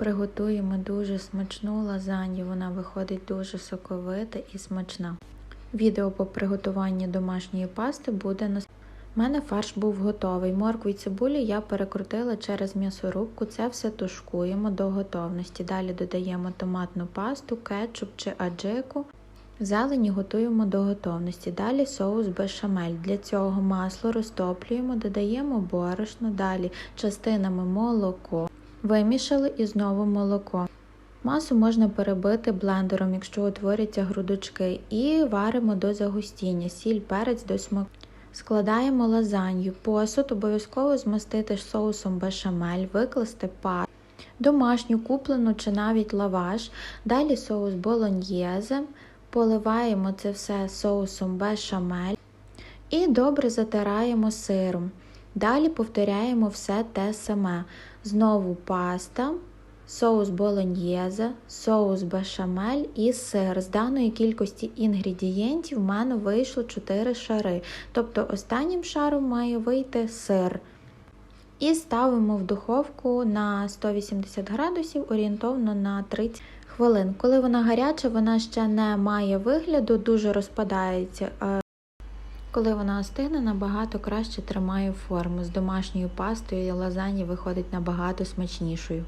Приготуємо дуже смачну лазанью, вона виходить дуже соковита і смачна. Відео по приготуванню домашньої пасти буде на у мене фарш був готовий. Моркву і цибулю я перекрутила через м'ясорубку. Це все тушкуємо до готовності. Далі додаємо томатну пасту, кетчуп чи аджику. Зелені готуємо до готовності. Далі соус бешамель. Для цього масло розтоплюємо, додаємо борошно, далі частинами молоко. Вимішали і знову молоко. Масу можна перебити блендером, якщо утворяться грудочки, і варимо до загустіння, сіль, перець до смаку. Складаємо лазанью. Посуд обов'язково змастити соусом бешамель, викласти пар, домашню куплену чи навіть лаваш, далі соус болоньєзе, поливаємо це все соусом бешамель і добре затираємо сиром. Далі повторяємо все те саме. Знову паста, соус болоньєзе, соус бешамель і сир. З даної кількості інгредієнтів в мене вийшло 4 шари. Тобто останнім шаром має вийти сир. І ставимо в духовку на 180 градусів орієнтовно на 30 хвилин. Коли вона гаряча, вона ще не має вигляду, дуже розпадається. Коли вона остигне, набагато краще тримає форму. З домашньою пастою лазані виходить набагато смачнішою.